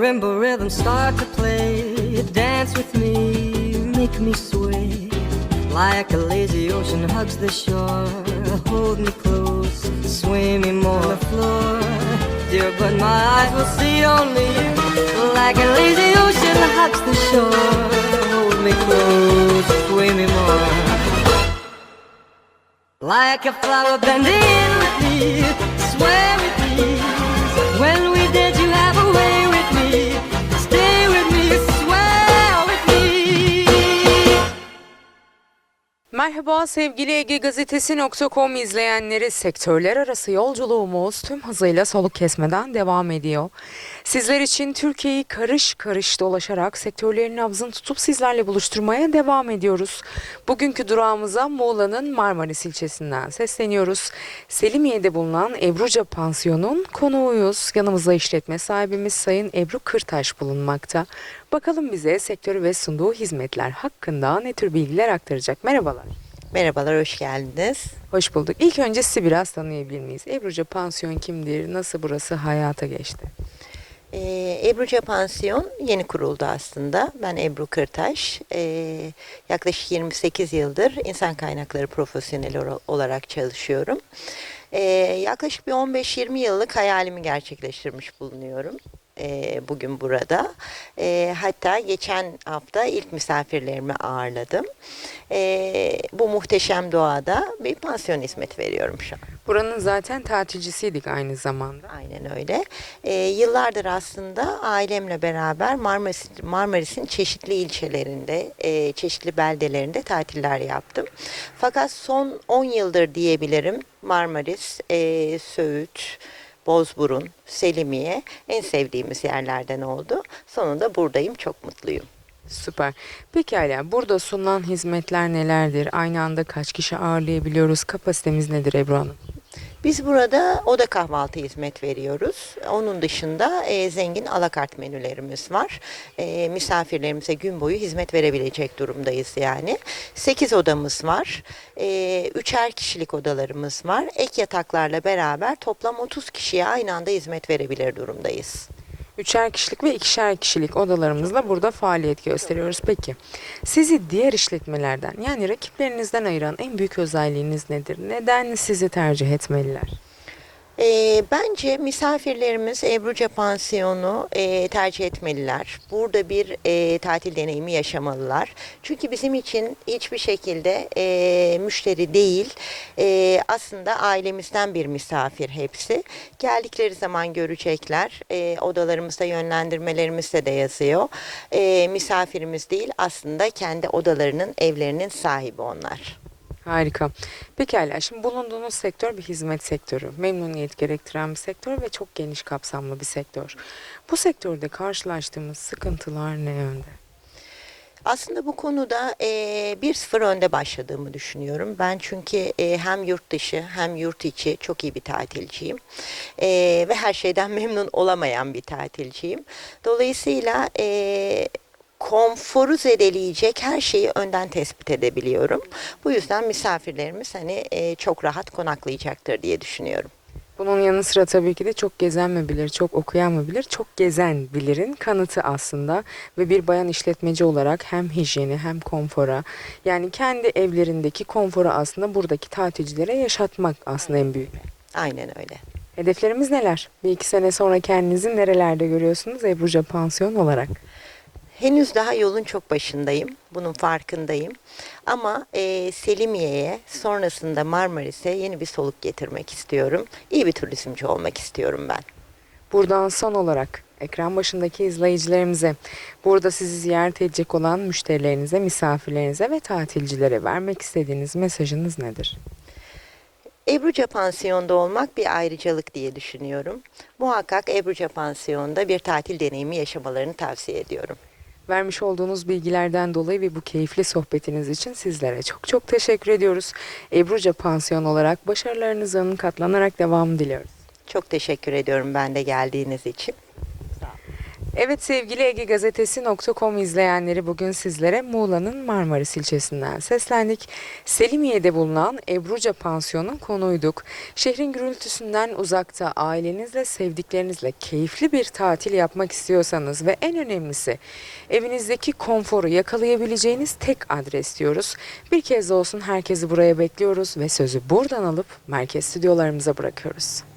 marimba rhythm start to play. Dance with me, make me sway. Like a lazy ocean hugs the shore. Hold me close, sway me more the floor. Dear, but my eyes will see only you. Like a lazy ocean hugs the shore. Hold me close, sway me more. Like a flower bending with me, sway me. Merhaba sevgili Ege Gazetesi.com izleyenleri sektörler arası yolculuğumuz tüm hızıyla soluk kesmeden devam ediyor. Sizler için Türkiye'yi karış karış dolaşarak sektörlerin nabzını tutup sizlerle buluşturmaya devam ediyoruz. Bugünkü durağımıza Muğla'nın Marmaris ilçesinden sesleniyoruz. Selimiye'de bulunan Ebruca Pansiyon'un konuğuyuz. Yanımızda işletme sahibimiz Sayın Ebru Kırtaş bulunmakta. Bakalım bize sektörü ve sunduğu hizmetler hakkında ne tür bilgiler aktaracak. Merhabalar. Merhabalar, hoş geldiniz. Hoş bulduk. İlk önce sizi biraz tanıyabilir miyiz? Ebruca Pansiyon kimdir? Nasıl burası hayata geçti? Ee, Ebruca Pansiyon yeni kuruldu aslında. Ben Ebru Kırtaş. Ee, yaklaşık 28 yıldır insan kaynakları profesyoneli olarak çalışıyorum. Ee, yaklaşık bir 15-20 yıllık hayalimi gerçekleştirmiş bulunuyorum. Ee, bugün burada. Ee, hatta geçen hafta ilk misafirlerimi ağırladım. Ee, bu muhteşem doğada bir pansiyon hizmet veriyorum şu an. Buranın zaten tatilcisiydik aynı zamanda. Aynen öyle. Yıllardır aslında ailemle beraber Marmaris, Marmaris'in çeşitli ilçelerinde, e, çeşitli beldelerinde tatiller yaptım. Fakat son 10 yıldır diyebilirim Marmaris, e, Söğüt, Bozburun, Selimiye en sevdiğimiz yerlerden oldu. Sonunda buradayım, çok mutluyum. Süper. Pekala burada sunulan hizmetler nelerdir? Aynı anda kaç kişi ağırlayabiliyoruz? Kapasitemiz nedir Ebru Hanım? Biz burada oda kahvaltı hizmet veriyoruz. Onun dışında e, zengin alakart menülerimiz var. E, misafirlerimize gün boyu hizmet verebilecek durumdayız yani. 8 odamız var. E, üçer kişilik odalarımız var. Ek yataklarla beraber toplam 30 kişiye aynı anda hizmet verebilir durumdayız. Üçer kişilik ve ikişer kişilik odalarımızla burada faaliyet gösteriyoruz. Peki sizi diğer işletmelerden yani rakiplerinizden ayıran en büyük özelliğiniz nedir? Neden sizi tercih etmeliler? E, bence misafirlerimiz Ebruca Pansiyonu e, tercih etmeliler. Burada bir e, tatil deneyimi yaşamalılar. Çünkü bizim için hiçbir şekilde e, müşteri değil, e, aslında ailemizden bir misafir hepsi. Geldikleri zaman görecekler. E, odalarımızda yönlendirmelerimizde de yazıyor. E, misafirimiz değil, aslında kendi odalarının, evlerinin sahibi onlar. Harika. Pekala şimdi bulunduğunuz sektör bir hizmet sektörü. Memnuniyet gerektiren bir sektör ve çok geniş kapsamlı bir sektör. Bu sektörde karşılaştığımız sıkıntılar ne yönde? Aslında bu konuda e, 1-0 önde başladığımı düşünüyorum. Ben çünkü e, hem yurt dışı hem yurt içi çok iyi bir tatilciyim. E, ve her şeyden memnun olamayan bir tatilciyim. Dolayısıyla e, konforu zedeleyecek her şeyi önden tespit edebiliyorum. Bu yüzden misafirlerimiz hani e, çok rahat konaklayacaktır diye düşünüyorum. Bunun yanı sıra tabii ki de çok gezen mi bilir, çok okuyan mı bilir, çok gezen bilirin kanıtı aslında. Ve bir bayan işletmeci olarak hem hijyeni hem konfora yani kendi evlerindeki konforu aslında buradaki tatilcilere yaşatmak aslında en büyük. Aynen öyle. Hedeflerimiz neler? Bir iki sene sonra kendinizi nerelerde görüyorsunuz Ebruca Pansiyon olarak? Henüz daha yolun çok başındayım. Bunun farkındayım. Ama e, Selimiye'ye sonrasında Marmaris'e yeni bir soluk getirmek istiyorum. İyi bir turizmci olmak istiyorum ben. Buradan son olarak ekran başındaki izleyicilerimize, burada sizi ziyaret edecek olan müşterilerinize, misafirlerinize ve tatilcilere vermek istediğiniz mesajınız nedir? Ebruca Pansiyon'da olmak bir ayrıcalık diye düşünüyorum. Muhakkak Ebruca Pansiyon'da bir tatil deneyimi yaşamalarını tavsiye ediyorum. Vermiş olduğunuz bilgilerden dolayı ve bu keyifli sohbetiniz için sizlere çok çok teşekkür ediyoruz. Ebruca Pansiyon olarak başarılarınızın katlanarak devamı diliyoruz. Çok teşekkür ediyorum ben de geldiğiniz için. Evet sevgili Ege Gazetesi.com izleyenleri bugün sizlere Muğla'nın Marmaris ilçesinden seslendik. Selimiye'de bulunan Ebruca Pansiyon'un konuyduk. Şehrin gürültüsünden uzakta ailenizle sevdiklerinizle keyifli bir tatil yapmak istiyorsanız ve en önemlisi evinizdeki konforu yakalayabileceğiniz tek adres diyoruz. Bir kez de olsun herkesi buraya bekliyoruz ve sözü buradan alıp merkez stüdyolarımıza bırakıyoruz.